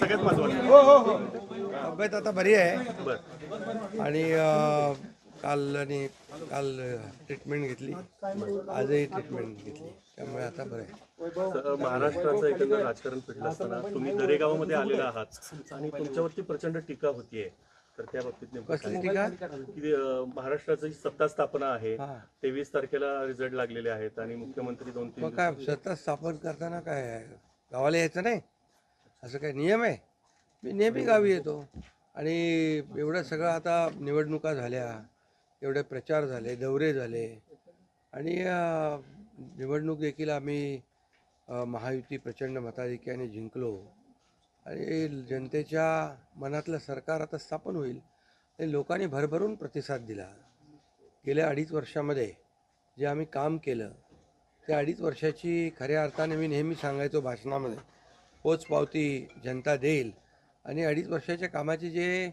सगळ्यात महत्वाचं. हो हो हो. तब्येत आता बरी आहे. बर. आणि अ, काल आणि काल ट्रीटमेंट घेतली. आजही ट्रीटमेंट घेतली. त्यामुळे आता बरं आहे. महाराष्ट्राचं एकंदर राजकारण फिरलं असताना तुम्ही दरेगावामध्ये आलेला आहात आणि तुमच्यावरती प्रचंड टीका होतीये. तर त्या बाबतीत नेमकं कसली टीका? की अं, महाराष्ट्राची सत्ता स्थापना आहे. हा. तेवीस तारखेला रिझल्ट लागलेले आहेत आणि मुख्यमंत्री दोन तीन मग काय सत्ता स्थापन करताना काय आहे? गावाला यायचं नाही? असं काय नियम आहे? मी नेहमी गावी येतो. आणि एवढं सगळं आता निवडणुका झाल्या एवढे प्रचार झाले दौरे झाले. आणि निवडणूक देखील आम्ही महायुती प्रचंड मताधिक्याने जिंकलो. आणि जनतेच्या मनातलं सरकार आता स्थापन होईल. आणि लोकांनी भरभरून प्रतिसाद दिला. गेल्या अडीच वर्षामध्ये जे आम्ही काम केलं त्या अडीच वर्षाची खऱ्या अर्थाने मी नेहमी सांगायचो भाषणामध्ये. पोचपावती जनता देईल. आणि अडीच वर्षाच्या कामाची जे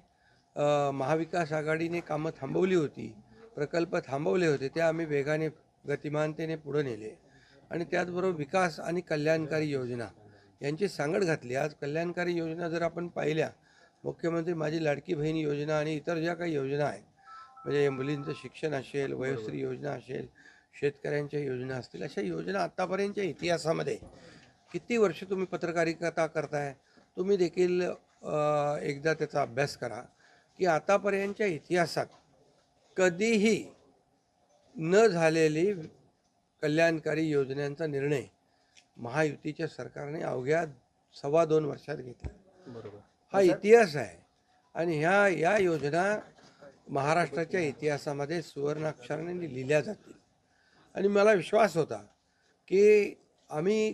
महाविकास आघाडीने कामं थांबवली होती प्रकल्प थांबवले होते ते आम्ही वेगाने गतिमानतेने पुढे नेले. आणि त्याचबरोबर विकास आणि कल्याणकारी योजना यांची सांगड घातली. आज कल्याणकारी योजना जर आपण पाहिल्या मुख्यमंत्री माझी लाडकी बहीण योजना आणि इतर ज्या काही योजना आहेत म्हणजे मुलींचं शिक्षण असेल वयोश्री योजना असेल शेतकऱ्यांच्या योजना असतील अशा योजना आत्तापर्यंतच्या इतिहासामध्ये किती वर्ष तुम्ही पत्रकारिता करताय? तुम्ही देखील एकदा त्याचा अभ्यास करा. की आतापर्यंतच्या इतिहासात कधीही न झालेली कल्याणकारी योजनांचा निर्णय महायुतीच्या सरकारने अवघ्या सव्वा दोन वर्षात घेतला. बरोबर. हा इतिहास आहे. आणि ह्या या योजना महाराष्ट्राच्या इतिहासामध्ये सुवर्णाक्षराने लिहिल्या जातील. आणि मला विश्वास होता की आम्ही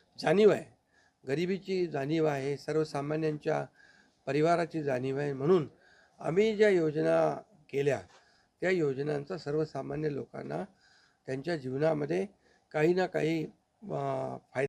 जाणीव आहे. गरिबीची जाणीव आहे सर्वसामान्यांच्या परिवाराची जाणीव आहे. म्हणून आम्ही ज्या योजना केल्या त्या योजनांचा सर्वसामान्य लोकांना त्यांच्या जीवनामध्ये काही ना काही फायदा